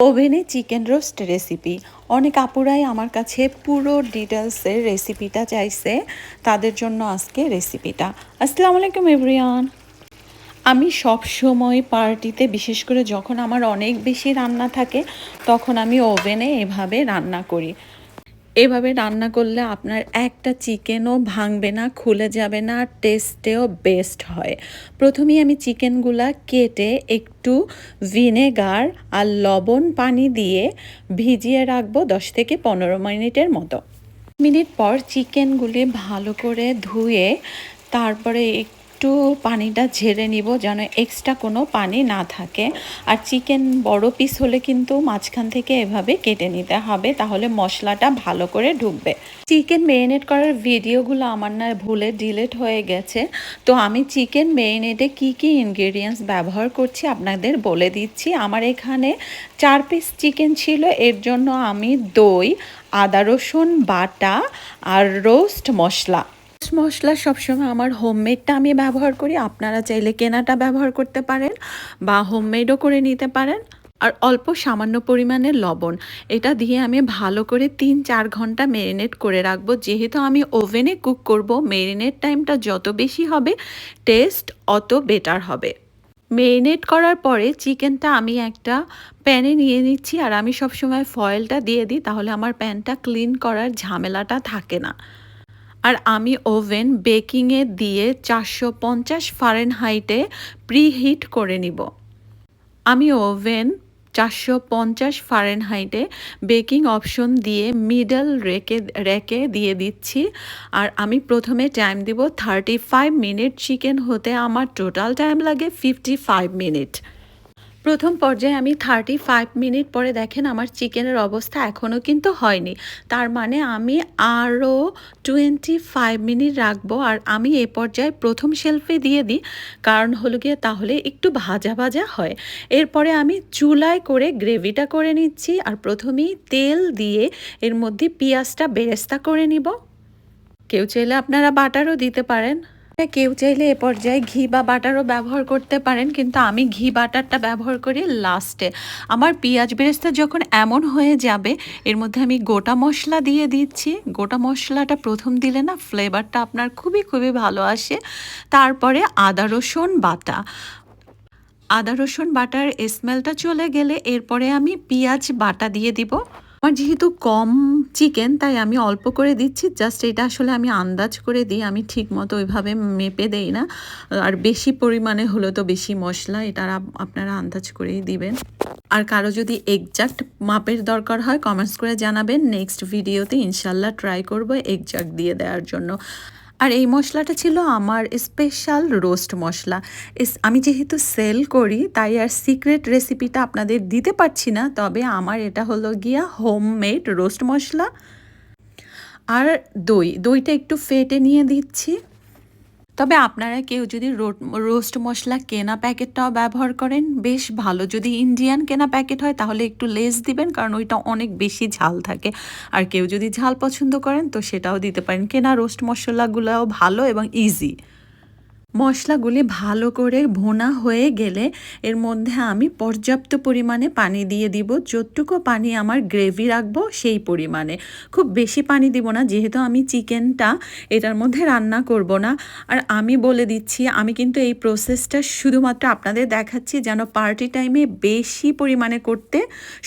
ওভেনে chicken roast recipe. অনেক আপুরাই আমার কাছে পুরো ডিটেলসের রেসিপিটা চাইছে, তাদের জন্য আজকে রেসিপিটা। আসসালাম আলাইকুম, এভরিয়ান। আমি সব সময় পার্টিতে, বিশেষ করে যখন আমার অনেক বেশি রান্না থাকে, তখন আমি ওভেনে এভাবে রান্না করি। এভাবে রান্না করলে আপনার একটা চিকেনও ভাঙবে না, খুলে যাবে না টেস্টেও বেস্ট হয়। প্রথমেই আমি চিকেনগুলা কেটে একটু ভিনেগার আর লবণ পানি দিয়ে ভিজিয়ে রাখব দশ থেকে পনেরো মিনিটের মতো। মিনিট পর চিকেনগুলি ভালো করে ধুয়ে তারপরে একটু পানিটা ঝেড়ে নিব যেন এক্সট্রা কোনো পানি না থাকে। আর চিকেন বড় পিস হলে কিন্তু মাঝখান থেকে এভাবে কেটে নিতে হবে, তাহলে মশলাটা ভালো করে ঢুকবে। চিকেন মেরিনেট করার ভিডিওগুলো আমার না ভুলে ডিলেট হয়ে গেছে। তো আমি চিকেন মেরিনেটে কি কি ইনগ্রেডিয়েন্টস ব্যবহার করছি আপনাদের বলে দিচ্ছি। আমার এখানে চার পিস চিকেন ছিল, এর জন্য আমি দই, আদা রসুন বাটা আর রোস্ট মশলা। মশলা সবসময় আমার হোমমেডটা আমি ব্যবহার করি। আপনারা চাইলে কেনাটা ব্যবহার করতে পারেন বা হোমমেডও করে নিতে পারেন। আর অল্প সামান্য পরিমাণে লবণ। এটা দিয়ে আমি ভালো করে তিন চার ঘণ্টা মেরিনেট করে রাখব। যেহেতু আমি ওভেনে কুক করব মেরিনেট টাইমটা যত বেশি হবে টেস্ট অত বেটার হবে। মেরিনেট করার পরে চিকেনটা আমি একটা প্যানে নিয়ে নিচ্ছি আর আমি সবসময় ফয়েলটা দিয়ে দিই, তাহলে আমার প্যানটা ক্লিন করার ঝামেলাটা থাকে না। আর আমি ওভেন বেকিংয়ে দিয়ে চারশো পঞ্চাশ ফারেন হাইটে প্রিহিট করে নিব। আমি ওভেন চারশো পঞ্চাশ ফারেন হাইটে বেকিং অপশন দিয়ে মিডল রেকে রেকে দিয়ে দিচ্ছি। আর আমি প্রথমে টাইম দিব থার্টি ফাইভ মিনিট। চিকেন হতে আমার টোটাল টাইম লাগে ফিফটি ফাইভ মিনিট। প্রথম পর্যায়ে আমি থার্টি ফাইভ মিনিট পরে দেখেন আমার চিকেনের অবস্থা এখনও কিন্তু হয়নি। তার মানে আমি আরও টোয়েন্টি ফাইভ মিনিট রাখব আর আমি এ পর্যায়ে প্রথম শেলফে দিয়ে দিই। কারণ হলো গিয়ে তাহলে একটু ভাজা ভাজা হয়। এরপরে আমি চুলায় করে গ্রেভিটা করে নিচ্ছি আর প্রথমেই তেল দিয়ে এর মধ্যে পেঁয়াজটা বেরেস্তা করে নিব। কেউ চাইলে আপনারা বাটারও দিতে পারেন। কেউ চাইলে এ পর্যায়ে ঘি বা বাটারও ব্যবহার করতে পারেন, কিন্তু আমি ঘি বাটারটা ব্যবহার করি লাস্টে। আমার পেঁয়াজ বেরেস্তা যখন এমন হয়ে যাবে, এর মধ্যে আমি গোটা মশলা দিয়ে দিচ্ছি। গোটা মশলাটা প্রথম দিলে না ফ্লেভারটা আপনার খুবই খুবই ভালো আসে। তারপরে আদা, রসুন, বাটা। আদা, রসুন, বাটার স্মেলটা চলে গেলে এরপরে আমি পেঁয়াজ, বাটা দিয়ে দিব। আমার যেহেতু কম চিকেন তাই আমি অল্প করে দিচ্ছি। জাস্ট এটা আসলে আমি আন্দাজ করে দিই, আমি ঠিক মতো ওইভাবে মেপে দেই না। আর বেশি পরিমাণে হলো তো বেশি মশলা, এটা আপনারা আন্দাজ করেই দিবেন। আর কারও যদি এক্সাক্ট মাপের দরকার হয় কমেন্টস করে জানাবেন। নেক্সট ভিডিওতে ইনশাল্লাহ ট্রাই করব এক্সাক্ট দিয়ে দেওয়ার জন্য। আর এই মশলাটা ছিল আমার স্পেশাল রোস্ট মশলা। আমি যেহেতু সেল করি, তাই আর সিক্রেট রেসিপিটা আপনাদের দিতে পারছি না, তবে আমার এটা হলো গিয়া হোমমেড রোস্ট মশলা। আর দই, দইটা একটু ফেটে নিয়ে দিচ্ছি। তবে আপনারা কেউ যদি রোস্ট মশলা কেনা প্যাকেটটাও ব্যবহার করেন, বেশ ভালো। যদি ইন্ডিয়ান কেনা প্যাকেট হয়, তাহলে একটু লেস দিবেন, কারণ ওইটা অনেক বেশি ঝাল থাকে। আর কেউ যদি ঝাল পছন্দ করেন, তো সেটাও দিতে পারেন। কেনা রোস্ট মশলাগুলোও ভালো এবং ইজি মশলাগুলি ভালো করে ভোনা হয়ে গেলে এর মধ্যে আমি পর্যাপ্ত পরিমাণে পানি দিয়ে দিব। যতটুকু পানি আমার গ্রেভি রাখব সেই পরিমাণে। খুব বেশি পানি দিব না, যেহেতু আমি চিকেনটা এটার মধ্যে রান্না করব না। আর আমি বলে দিচ্ছি, আমি কিন্তু এই প্রসেসটা শুধুমাত্র আপনাদের দেখাচ্ছি যেন পার্টি টাইমে বেশি পরিমাণে করতে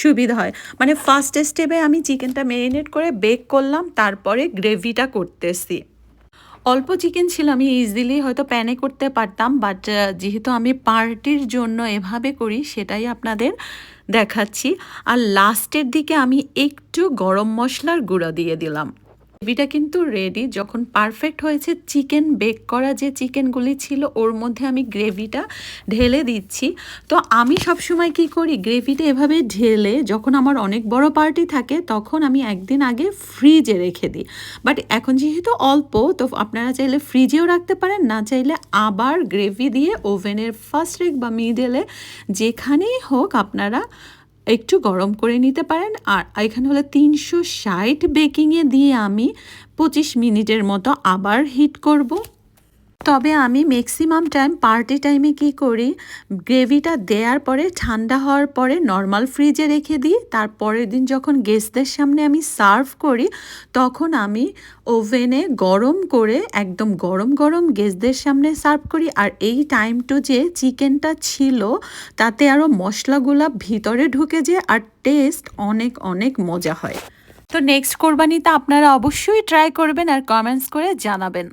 সুবিধা হয়। মানে ফার্স্ট স্টেপে আমি চিকেনটা মেরিনেট করে বেক করলাম, তারপরে গ্রেভিটা করতেছি। অল্প চিকেন ছিল, আমি ইজিলি হয়তো প্যানে করতে পারতাম বাট যেহেতু আমি পার্টির জন্য এভাবে করি, সেটাই আপনাদের দেখাচ্ছি। আর লাস্টের দিকে আমি একটু গরম মশলার গুঁড়ো দিয়ে দিলাম। গ্রেভিটা কিন্তু রেডি যখন পারফেক্ট হয়েছে চিকেন বেক করা যে চিকেনগুলি ছিল, ওর মধ্যে আমি গ্রেভিটা ঢেলে দিচ্ছি। তো আমি সবসময় কি করি গ্রেভিটা এভাবে ঢেলে যখন আমার অনেক বড় পার্টি থাকে, তখন আমি একদিন আগে ফ্রিজে রেখে দিই। বাট এখন যেহেতু অল্প, তো আপনারা চাইলে ফ্রিজেও রাখতে পারেন, না চাইলে আবার গ্রেভি দিয়ে ওভেনের ফার্স্ট রেক বা মিডেলে যেখানেই হোক আপনারা একটু গরম করে নিতে পারেন। আর এখানে হলো তিনশো ষাট বেকিংয়ে দিয়ে আমি পঁচিশ মিনিটের মতো আবার হিট করব। তবে আমি ম্যাক্সিমাম টাইম পার্টি টাইমে কি করি? গ্রেভিটা দেওয়ার পরে, ঠান্ডা হওয়ার পরে নর্মাল ফ্রিজে রেখে দিই। তারপরের দিন যখন গেস্টদের সামনে আমি সার্ভ করি, তখন আমি ওভেনে গরম করে, একদম গরম গরম গেস্টদের সামনে সার্ভ করি। আর এই টাইমটু যে চিকেনটা ছিল, তাতে আরও মশলাগুলা ভিতরে ঢুকে যায় আর টেস্ট অনেক অনেক মজা হয়। তো নেক্সট কোরবানিতে আপনারা অবশ্যই ট্রাই করবেন আর কমেন্টস করে জানাবেন।